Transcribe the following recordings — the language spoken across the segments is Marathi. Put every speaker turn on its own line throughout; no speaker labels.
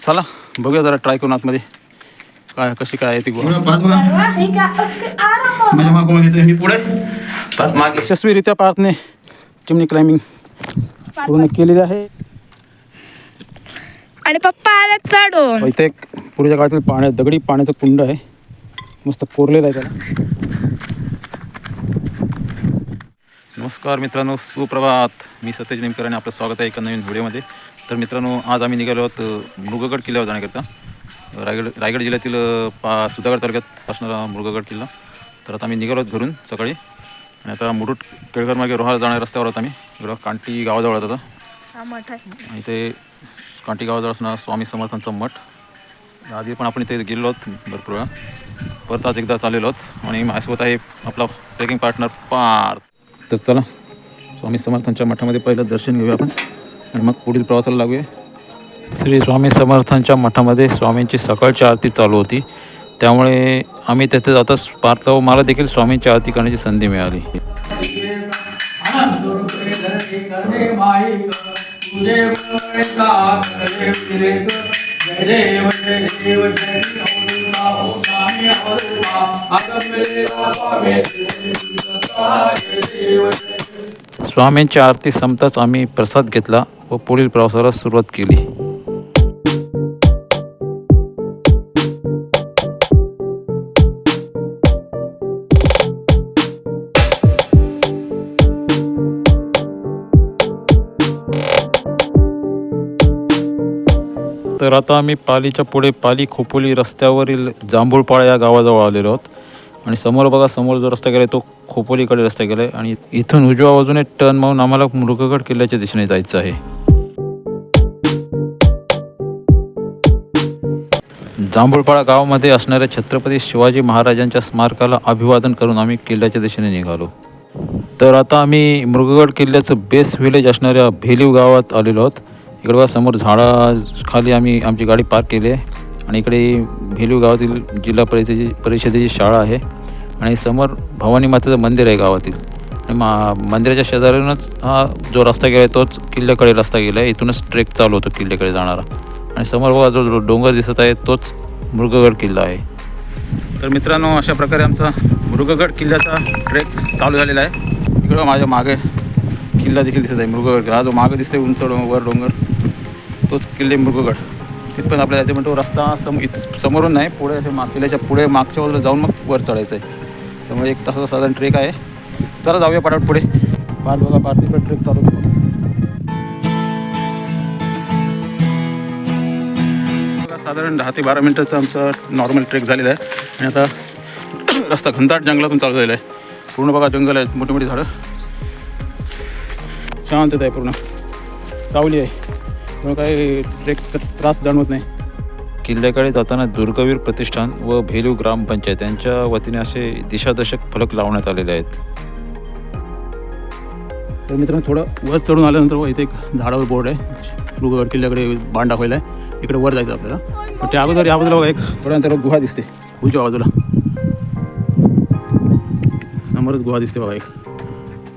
चला बघूया जरा ट्राय करून आतमध्ये. काय कशी काय आहे ती पुढे मागे. यशस्वीरित्या पार्थने चिमणी क्लाइम्बिंग पूर्ण केलेली आहे.
आणि पप्पा आले चढून.
इथे एक पूर्वीच्या काळातील पाण्या दगडी पाण्याचं कुंड आहे. मस्त कोरलेलं आहे त्याला. नमस्कार मित्रांनो सुप्रभात. मी सतेज नेमकर आणि आपलं स्वागत आहे एका नवीन व्हिडिओमध्ये. तर मित्रांनो आज आम्ही निघालो आहोत मृगगड किल्ल्यावर जाण्याकरता. रायगड रायगड जिल्ह्यातील पा सुधागड तालुक्यात असणारा मृगगड किल्ला. तर आता आम्ही निघालो आहोत घरून सकाळी. आणि आता मुरुड केळकर मार्गे रोहा जाणाऱ्या रस्त्यावर आहोत आम्ही इकडं कांटी गावाजवळ
हा.
आणि इथे कांटी गावाजवळ असणारा स्वामी समर्थांचा मठ. आधी पण आपण इथे गेलो आहोत भरपूर वेळा. परत आज एकदा चाललेलो आहोत. आणि माझ्यासोबत आहे आपला ट्रेकिंग पार्टनर पार तर चला स्वामी समर्थांच्या मठामध्ये पहिलं दर्शन घेऊया आपण आणि मग पुढील प्रवासाला लागूया श्री स्वामी समर्थांच्या मठामध्ये स्वामींची सकाळची आरती चालू होती त्यामुळे आम्ही तेथे जाताच पाहतो मला देखील स्वामींची आरती करण्याची संधी मिळाली स्वामींच्या आरती संपताच आम्ही प्रसाद घेतला व पुढील प्रवासाला सुरुवात केली. तर आता आम्ही पालीच्या पुढे पाली खोपोली रस्त्यावरील जांभूळपाळा या गावाजवळ आलेलो आहोत. आणि समोर बघा समोर जो रस्ता गेला तो खोपोलीकडे रस्ता गेला आहे आणि इथून उजव्या बाजूने टर्न मारून आम्हाला मृगगड किल्ल्याच्या दिशेने जायचं आहे. जांभूळपाडा गावामध्ये असणाऱ्या छत्रपती शिवाजी महाराजांच्या स्मारकाला अभिवादन करून आम्ही किल्ल्याच्या दिशेने निघालो. तर आता आम्ही मृगगड किल्ल्याचं बेस विलेज असणाऱ्या भेलीव गावात आलेलो आहोत. इकडे बघा समोर झाडाखाली आम्ही आमची गाडी पार्क केली आहे. आणि इकडे भेलू गावातील जिल्हा परिषदेची परिषदेची शाळा आहे. आणि समोर भवानी मातेचं मंदिर आहे गावातील. आणि मा मंदिराच्या शेजारूनच हा जो रस्ता गेला आहे तोच किल्ल्याकडे रस्ता गेला आहे इथूनच ट्रेक चालू होतो किल्ल्याकडे जाणारा. आणि समोर बघा जो डोंगर दिसत आहे तोच मृगगड किल्ला आहे. तर मित्रांनो अशा प्रकारे आमचा मृगगड किल्ल्याचा ट्रेक चालू झालेला आहे. इकडं माझ्या मागे किल्ला देखील दिसत आहे मृगगड हा जो मागे दिसतोय उंच डोंगर वर डोंगर. तोच किल्ले मृगगड तिथपर्यंत आपल्याला जायचं म्हणतो रस्ता सम इथं समोरून नाही पुढे असे मा किल्ल्याच्या पुढे मागच्या बाजूला जाऊन मग वर चढायचं आहे त्यामुळे एक तासाचा साधारण ट्रेक आहे. चला जाऊया पटापट पुढे. पाच बघा पार तिकडे ट्रेक चालू साधारण दहा ते बारा मिनटाचा आमचा नॉर्मल ट्रेक झालेला आहे. आणि आता रस्ता घनदाट जंगलातून चालू झालेला आहे. पूर्ण बघा जंगल आहे मोठी मोठी झाडं. शांतता आहे पूर्ण. सावली आहे. त्यामुळे काही ट्रेकचा त्रास जाणवत नाही. किल्ल्याकडे जाताना दुर्गवीर प्रतिष्ठान व भेलू ग्रामपंचायत यांच्या वतीने असे दिशादर्शक फलक लावण्यात आलेले आहेत. तर मित्रांनो थोडं वर चढून आल्यानंतर व इथे एक झाडावर बोर्ड आहे. मृगगड किल्ल्याकडे बांध दाखवायला आहे. इकडे वर जायचं आपल्याला. पण त्या अगोदर या बाजूला बघा एक. थोड्यानंतर गुहा दिसते. उजव्या बाजूला. समोरच गुहा दिसते बघा एक.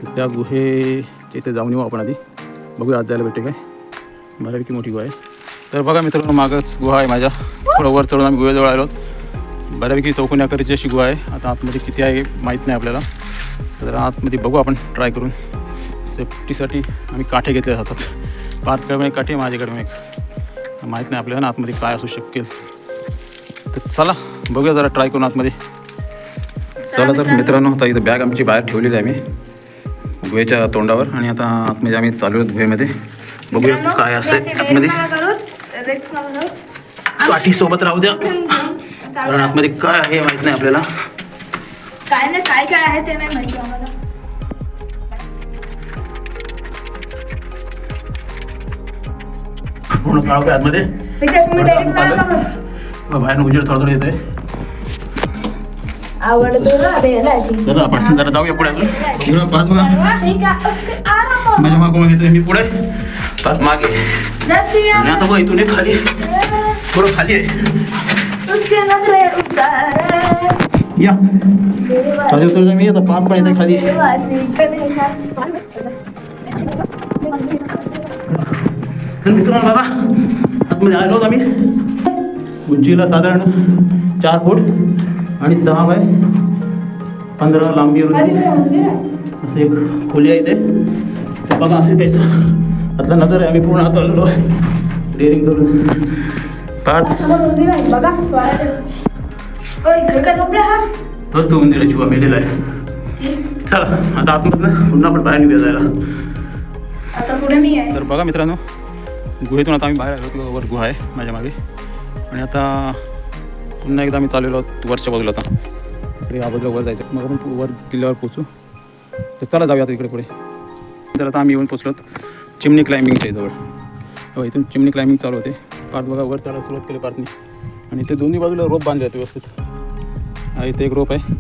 तर त्या गुहेच्या इथे जाऊन येऊ आपण आधी. बघूया आज जायला भेटते काय. बऱ्यापैकी मोठी गुहा आहे तर बघा मित्रांनो मागच गुहा आहे माझ्या. थोडं वर चढून आम्ही गुहेजवळ आलो बऱ्यापैकी चौकोनी आकाराची अशी गुहा आहे. आता आतमध्ये किती आहे माहीत नाही आपल्याला. तर आतमध्ये बघू आपण ट्राय करून. सेफ्टीसाठी आम्ही काठे घेतले जातात. पार्थकडे एक काठी आहे माझ्याकडे मग एक. माहीत नाही आपल्याला ना आतमध्ये काय असू शकेल. तर चला बघूया जरा ट्राय करून आतमध्ये. चला तर मित्रांनो आता इथं बॅग आमची बाहेर ठेवलेली आहे आम्ही. गुहेच्या तोंडावर. आणि आता आतमध्ये आम्ही चालू आहोत गुहेमध्ये. बघूया काय असेल आतमध्ये. काठी सोबत राहू द्या. कारण आतमध्ये काय आहे माहीत नाही आपल्याला.
काय नाही काय काय आहे ते नाही माहिती आम्हाला.
पूर्ण काळ काय आतमध्ये? बाहेर उजेड थोडं थोडं येतोय.
आवडतो.
जरा आपण जरा जाऊया पुढे अजून. पाच बघा. माझ्या मागून घेतोय मी पुढे. मागे. आणि आता बघ इथून खाली. थोडं खाली आहे. या. खाली उतरलो मी आता पाच पण येते खाली तर मित्रांनो बघा आतमध्ये आलो आम्ही. उंचीला साधारण चार फूट आणि सहा बाय पंधरा लांबी असं एक खोली आहे तर बघा असं काहीच आतला नजर आहे आम्ही पूर्ण आत आहे. डेअरिंग करून
हा?
तोच तो मंदिर जीवा मेलेला आहे. चला आता आतमधनं पुन्हा आपण बाहेर निघूया जायला.
आता
तर बघा मित्रांनो गुहेतून आता आम्ही बाहेर आलो वर गुहा आहे माझ्या मागे. आणि आता पुन्हा एकदा आम्ही चाललेलो आहोत वरच्या बाजूला आता. इकडे या बाजूला वर जायचं. मग आपण वर किल्ल्यावर पोचू तर चला जाऊया आता इकडे पुढे. तर आता आम्ही येऊन पोचलो चिमणी क्लाइम्बिंगच्या जवळ हो इथून चिमणी क्लाइम्बिंग चालू होते. पार्थ बघा वर त्याला सुरुवात केली पार्थनी. आणि ते दोन्ही बाजूला रोप बांधले जाते व्यवस्थित. हा इथे एक रोप आहे.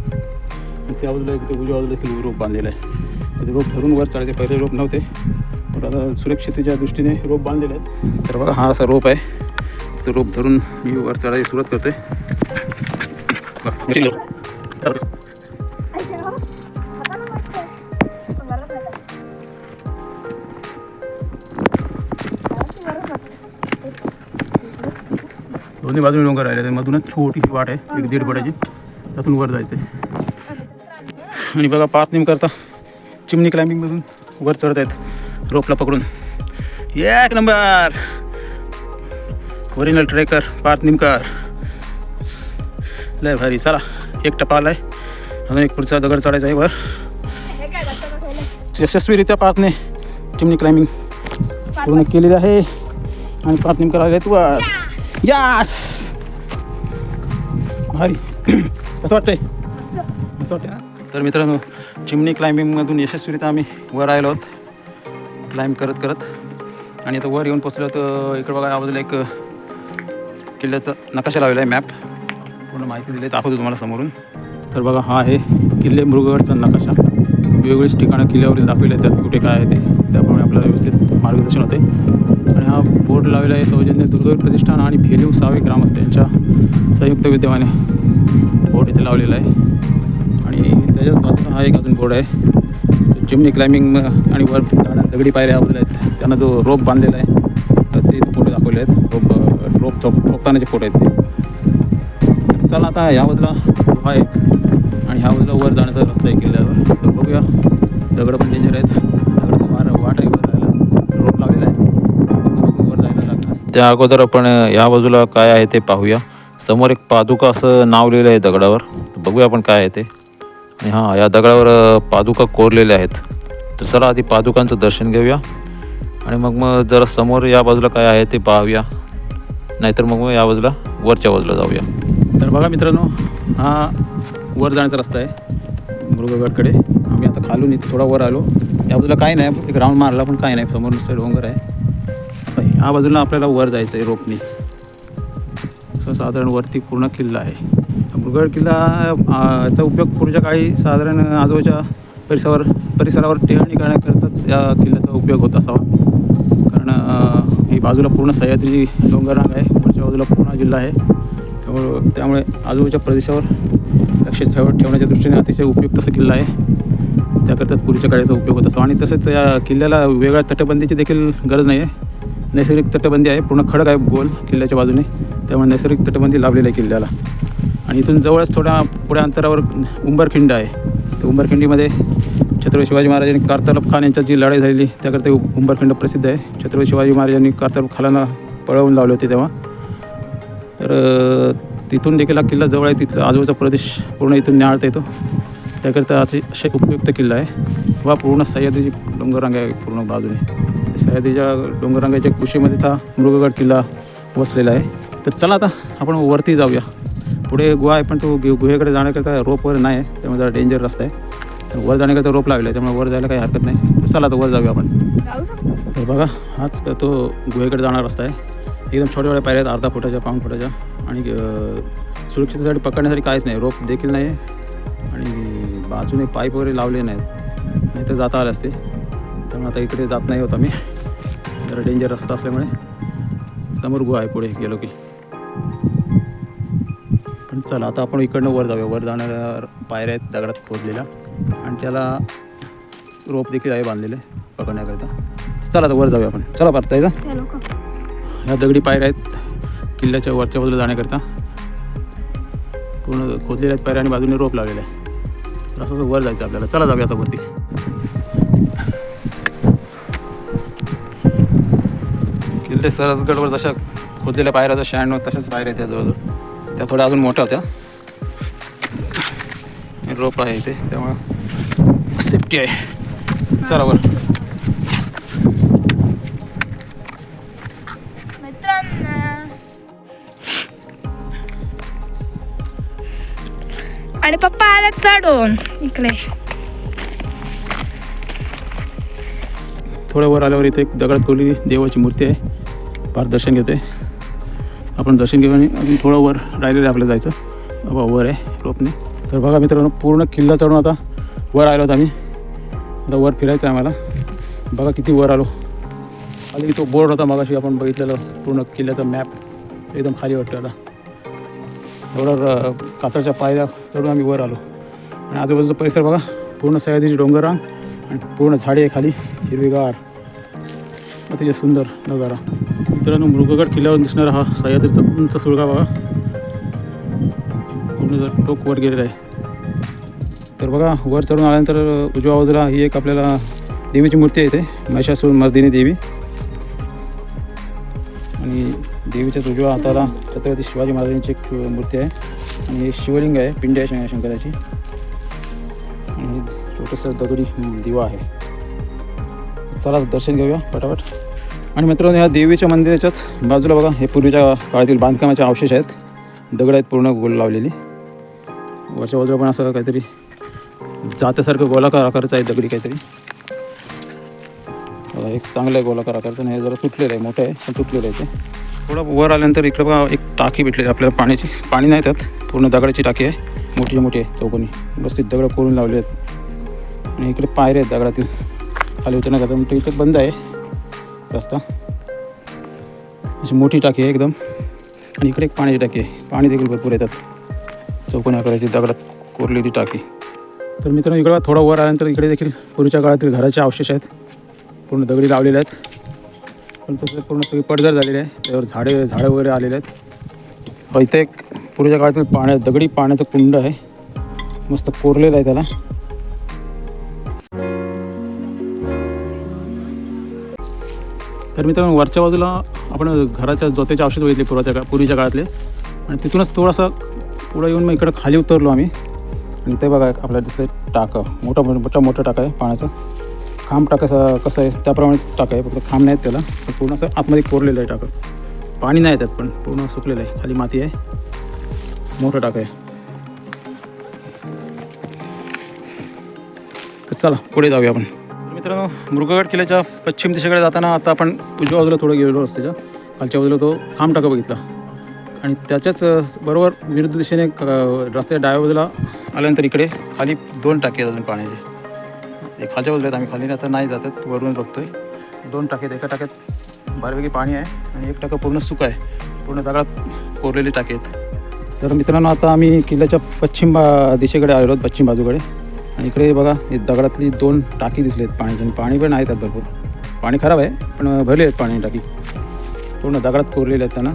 त्या बाजूला एक उजव्या बाजूला देखील रोप बांधलेलं आहे. ते रोप धरून वर चढायचे पहिले रोप नव्हते. पण आता सुरक्षितेच्या दृष्टीने रोप बांधलेले आहेत. तर बघा हा असा रोप आहे. तो रोप धरून मी वर चढायची सुरुवात करते दोन्ही बाजूने डोंगर राहिले ते मधूनच छोटीशी वाट आहे. एक दीड फुटाची. त्यातून वर जायचं आणि बघा पाच नेम करता. चिमणी क्लाइम्बिंगमधून वर चढत आहेत. रोपला पकडून. एक number! Original trekker Parth Nimkar लय भारी. चला एक टप्पा आहे अजून एक पुढचा दगड चढायचा आहे वर. यशस्वीरित्या पार्थने चिमणी क्लाइम्बिंग पूर्ण केलेली आहे. आणि पार्थ निमकर आले तू वर. यास भारी. कसं वाटतंय. असं वाटतं ना? तर मित्रांनो चिमणी क्लाइम्बिंगमधून यशस्वीरित्या आम्ही वर आलो आहोत. क्लाइम्ब करत करत. आणि आता वर येऊन पोचलो तर इकडं बघा या बाजूला एक किल्ल्याचा नकाशा लावलेला आहे मॅप पूर्ण माहिती दिली दाखवतो तुम्हाला समोरून. तर बघा हा आहे किल्ले मृगगडचा नकाशा. वेगवेगळीच ठिकाणं किल्ल्यावरील दाखवले आहेत त्यात कुठे काय आहे ते. त्याप्रमाणे आपल्याला व्यवस्थित मार्गदर्शन होते हा बोर्ड लावलेला आहे सौजन्य दुर्गवीर प्रतिष्ठान आणि भेलीव सावे ग्रामस्थांच्या संयुक्त विद्यमाने बोर्ड इथे लावलेला आहे. आणि त्याच्याच बाजूला हा एक अजून बोर्ड आहे. तो चिमणी क्लाइम्बिंग आणि वर दगडी पायऱ्या लावलेल्या आहेत. त्यांना जो रोप बांधलेला आहे तर ते फोटो दाखवले आहेत. रोप रोप चौक चौकतानाचे फोटो आहेत ते. चला आता ह्या बाजूला हा एक आणि ह्या बाजूला वर जाण्याचा रस्ता आहे किल्ल्यावर तर बघूया. दगड पण डेंजर आहेत. दगड वाट आहे. त्या अगोदर आपण या बाजूला काय आहे ते पाहूया. समोर एक पादुका असं नाव लिहिलं आहे दगडावर. बघूया आपण काय आहे ते. आणि हां या दगडावर पादुका कोरलेल्या आहेत. तर चला आधी पादुकांचं दर्शन घेऊया. आणि मग मग जरा समोर या बाजूला काय आहे ते पाहूया. नाहीतर मग मग या बाजूला वरच्या बाजूला जाऊया. तर बघा मित्रांनो हा वर जाण्याचा रस्ता आहे. मृगगडकडे आम्ही आता खालून इथे थोडा वर आलो. या बाजूला काही नाही एक राऊंड मारला पण काही नाही. समोर नुसतं डोंगर आहे. ह्या बाजूला आपल्याला वर जायचं आहे रोपणी. असं साधारण वरती पूर्ण किल्ला आहे. मुरगड किल्ला याचा उपयोग पूर्वीच्या काळी साधारण आजूबाजूच्या परिसरावर परिसरावर टेहळणी करण्याकरताच या किल्ल्याचा उपयोग होत असावा. कारण ही बाजूला पूर्ण सह्याद्री डोंगररांग आहे. वरच्या बाजूला पूर्ण जिल्हा आहे. त्यामुळे त्यामुळे आजूबाजूच्या प्रदेशावर लक्ष ठेव ठेवण्याच्या दृष्टीने अतिशय उपयुक्त असा किल्ला आहे. त्याकरताच पूर्वीच्या काळाचा उपयोग होत असतो आणि तसेच या किल्ल्याला वेगळ्या तटबंदीची देखील गरज नाही आहे नैसर्गिक तटबंदी आहे. पूर्ण खडक आहे गोल किल्ल्याच्या बाजूने. त्यामुळे नैसर्गिक तटबंदी लाभलेली आहे किल्ल्याला. आणि इथून जवळच थोड्या पुढ्या अंतरावर उंबरखिंड आहे. तर उंबरखिंडीमध्ये छत्रपती शिवाजी महाराजांनी कारतलब खान यांच्यात जी लढाई झालेली त्याकरता उंबरखिंड प्रसिद्ध आहे. छत्रपती शिवाजी महाराजांनी कारतलब खानाला पळवून लावले होते तेव्हा. तर तिथून देखील हा किल्ला जवळ आहे. तिथं आजूबाजूचा प्रदेश पूर्ण इथून न्याळता येतो. त्याकरता अतिशय उपयुक्त किल्ला आहे. वा पूर्ण सह्याद्रीची डोंगररांग आहे पूर्ण बाजूने. सह्याद्रीच्या डोंगररांगाच्या कुशीमध्येच हा मृगगड किल्ला वसलेला आहे. तर चला आता आपण वरती जाऊया. पुढे गुहा आहे पण तो गु- गुहेकडे जाण्याकरता रोप वगैरे नाही आहे त्यामुळे जरा डेंजर रस्ता आहे. तर वर जाण्याकरता रोप लावला आहे त्यामुळे वर जायला काही हरकत नाही. तर चला आता वर जाऊया आपण. तर बघा हाच तो गुहेकडे जाणारा रस्ता आहे. एकदम छोट्या छोट्या पायऱ्या आहेत अर्धा फुटाच्या पाऊण फुटाच्या. आणि अं, सुरक्षितेसाठी पकडण्यासाठी काहीच नाही रोप देखील नाही आणि बाजूने पाईप वगैरे लावले नाहीत. नाही तर जाता आले असते. त्यामुळे आता इकडे जात नाही होत आम्ही. जरा डेंजर रस्ता असल्यामुळे. समोर गुहा आहे पुढे गेलो की. पण चला आता आपण इकडनं वर जाऊया. वर जाणाऱ्या पायऱ्या आहेत दगडात खोदलेल्या. आणि त्याला रोप देखील आहे बांधलेले पकडण्याकरता. चला आता वर जाऊया आपण. चला
लोक
ह्या दगडी पायऱ्या आहेत किल्ल्याच्या वरच्या बाजूला जाण्याकरता. पूर्ण खोदलेल्या आहेत पायऱ्या आणि बाजूने रोप लावलेला आहे. तर असं वर जायचं आपल्याला. चला जाऊया आता वरती. किल्ले सरसगडवर जशा खोदलेल्या पायऱ्या जशा शहाण्णव तशाच पायऱ्या त्या जवळजवळ. त्या थोड्या अजून मोठ्या होत्या. रोप आहे इथे त्यामुळं सेफ्टी आहे. चला
मित्रांनो. आणि पप्पा आल्यात चढून. इकडे.
थोड्या वर आल्यावर इथे एक दगडात कोरलेली देवाची मूर्ती आहे. फार दर्शन घेते आपण दर्शन घेऊ आणि अजून थोडं वर राहिलेलं आहे आपल्याला जायचं. बाबा वर आहे रोपने तर बघा मित्रांनो पूर्ण किल्ला चढून आता वर आलो होतो आम्ही. आता वर फिरायचं आहे आम्हाला. बघा किती वर आलो. खाली तो बोर्ड होता मगाशी आपण बघितलेलं पूर्ण किल्ल्याचा मॅप एकदम खाली वाटतो आता. एवढं कातळच्या पायऱ्या चढून आम्ही वर आलो. आणि आजूबाजूचा परिसर बघा पूर्ण सह्याद्रीची डोंगरांग आणि पूर्ण झाडे आहे खाली हिरवीगार. अतिशय सुंदर नजारा. मित्रांनो मृगगड किल्ल्यावर दिसणारा हा सह्याद्रीचा उंच सुळगा बघा. पूर्ण जर टोक वर गेलेला आहे. तर बघा वर चढून आल्यानंतर उजव्या बाजूला ही एक आपल्याला देवीची मूर्ती आहे इथे महिषासूर मर्दिनी देवी. आणि देवीच्या उजव्या हाताला छत्रपती शिवाजी महाराजांची एक मूर्ती आहे. आणि एक शिवलिंग आहे पिंड आहे शंकराची. आणि छोटंसं दगडी दिवा आहे. चला दर्शन घेऊया पटापट आणि मित्रांनो या देवीच्या मंदिराच्याच बाजूला बघा हे पूर्वीच्या काळातील बांधकामाचे अवशेष आहेत. दगड आहेत पूर्ण गोल लावलेली. वरच्या बाजूला पण असं काहीतरी जात्यासारखं गोलाकार आकारचं आहे दगडी काहीतरी. बघा, एक चांगलं आहे गोलाकार आकाराचं नाही जरा तुटलेलं आहे मोठं आहे पण तुटलेलं आहे ते. थोडं वर आल्यानंतर इकडं बघा एक टाकी भेटलेली आहे आपल्याला पाण्याची पाणी नाही त्यात. पूर्ण दगडाची टाकी आहे मोठी मोठी आहे चौकोनी. व्यवस्थित दगडं कोरून लावले आहेत. आणि इकडे पायऱ्या आहेत दगडातील. खाली उतरण्याकरता म्हणजे इथे बंद आहे. रस्ता। अशी मोठी टाकी आहे एकदम. आणि इकडे एक पाण्याची टाकी आहे. पाणी देखील भरपूर येतात. चौकोनी आकाराची दगडात कोरलेली टाकी. तर मित्रांनो इकडं थोडा वर आल्यानंतर इकडे देखील पूर्वीच्या काळातील घराचे अवशेष आहेत. पूर्ण दगडी लावलेले आहेत. पण तसं पूर्ण सगळी पडझड झालेली आहे. त्यावर झाडे झाडं वगैरे आलेले आहेत. अ, इथे एक पूर्वीच्या काळातील पाण्या दगडी पाण्याचं कुंड आहे. मस्त कोरलेलं आहे त्याला. तर मित्रांनो वरच्या बाजूला आपण घराच्या जोत्याचे औषध बघितले पूर्वाच्या काळ पूर्वीच्या काळातले. आणि तिथूनच थोडासा पुढं येऊन मग इकडं खाली उतरलो आम्ही. आणि ते बघा आपल्याला दिसतं टाकं. मोठा मोठा मोठं म्हणजे टाका आहे पाण्याचं. खांब टाकायचं कसं आहे त्याप्रमाणे टाका आहे. फक्त खांब नाहीत त्याला. पूर्ण असं आतमध्ये कोरलेलं आहे टाकं. पाणी नाही त्यात पण. पूर्ण सुकलेलं आहे. खाली माती आहे. मोठं टाकं आहे. तर चला पुढे जाऊया आपण. मित्रांनो मृगगड किल्ल्याच्या पश्चिम दिशेकडे जाताना आता आपण उजव्या बाजूला थोडं गेलेलो रस्त्याच्या. खालच्या बाजूला तो खांब टाका बघितला. आणि त्याच्याच बरोबर विरुद्ध दिशेने रस्त्याच्या डाव्या बाजूला आल्यानंतर इकडे खाली दोन टाके आहेत अजून पाण्याचे. एक खालच्या बाजूला आहेत आम्ही खाली आता नाही जातात वरून बघतोय. दोन टाके आहेत एका टाक्यात बऱ्यापैकी पाणी आहे आणि एक टाका पूर्ण सुका आहे. पूर्ण दगडात कोरलेले टाके आहेत. तर मित्रांनो आता आम्ही किल्ल्याच्या पश्चिम बा दिशेकडे आलेलो आहोत पश्चिम बाजूकडे. आणि इकडे बघा हे दगडातली दोन टाकी दिसली आहेत पाण्याची आणि पाणी पण आहे त्यात भरपूर. पाणी खराब आहे पण भरले आहेत पाणी टाकी. पूर्ण दगडात कोरलेले आहेत त्यांना.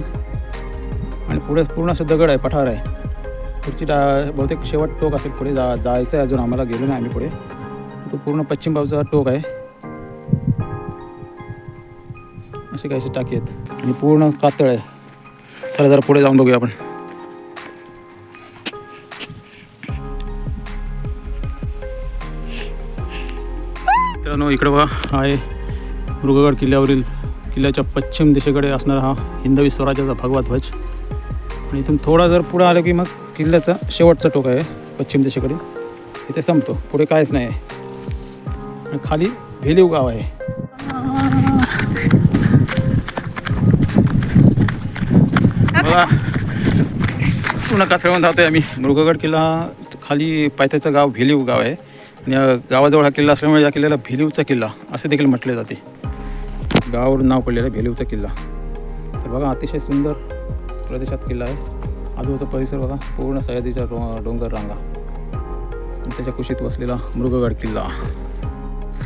आणि पुढे पूर्ण असं दगड आहे पठार आहे. पुढची टा बहुतेक शेवट टोक असेल पुढे जा जायचं आहे अजून आम्हाला गेलो नाही आम्ही पुढे. तो पूर्ण पश्चिम बाजूचा टोक आहे. असे काही टाकी आहेत. आणि पूर्ण कातळ आहे. चला जरा पुढे जाऊन बघूया आपण. मित्रांनो इकडं बघा आहे मृगगड किल्ल्यावरील किल्ल्याच्या पश्चिम दिशेकडे असणारा हा हिंदवी स्वराज्याचा भगवा ध्वज. आणि इथून थोडा जर पुढं आलं की मग किल्ल्याचा शेवटचा टोक आहे पश्चिम दिशेकडे इथे संपतो. पुढे काहीच नाही आहे. आणि खाली भेलीव गाव आहे. बघा पूर्ण धावतो आहे आम्ही. मृगगड किल्ला खाली पायथ्याचं गाव भेलीव गाव आहे. गावाजवळ हा किल्ला असल्यामुळे या किल्ल्याला भेलीवचा किल्ला असे देखील म्हटले जाते. गावावरून नाव पडलेलं आहे किल्ला. तर बघा अतिशय सुंदर प्रदेशात किल्ला आहे. आजूबाजूचा परिसर बघा पूर्ण सह्याद्रीच्या डो डोंगर रांगा. आणि त्याच्या कुशीत वसलेला मृगगड किल्ला.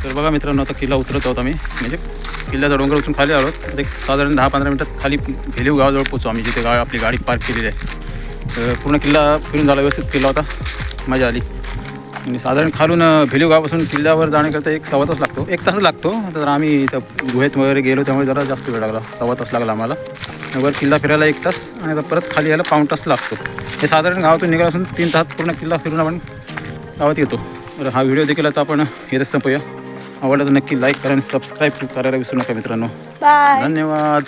तर बघा मित्रांनो आता किल्ला उतरत आहोत आम्ही. म्हणजे किल्ल्याचा डोंगर उतरून खाली आलो. एक साधारण दहा पंधरा मिनटात खाली भेलीव गावाजवळ पोचू आम्ही जिथे गा आपली गाडी पार्क केलेली आहे. तर पूर्ण किल्ला फिरून झाला व्यवस्थित किल्ला होता. मजा आली. आणि साधारण खालून अ, भेलीव गावापासून किल्ल्यावर जाण्याकरता एक सव्वा तास लागतो. एक तास लागतो. तर आम्ही इथं गुहेत वगैरे गेलो त्यामुळे जरा जास्त वेळ लागला. सव्वा तास लागला आम्हाला. वर किल्ला फिरायला एक तास आणि आता परत खाली यायला पाऊण तास लागतो. हे साधारण गावातून निघाला असून तीन तास पूर्ण किल्ला फिरून आपण गावात येतो. तर हा व्हिडिओ देखील आता आपण येतच संपूया. आवडला तर नक्की लाईक करा आणि सबस्क्राईब करायला विसरू नका मित्रांनो. धन्यवाद.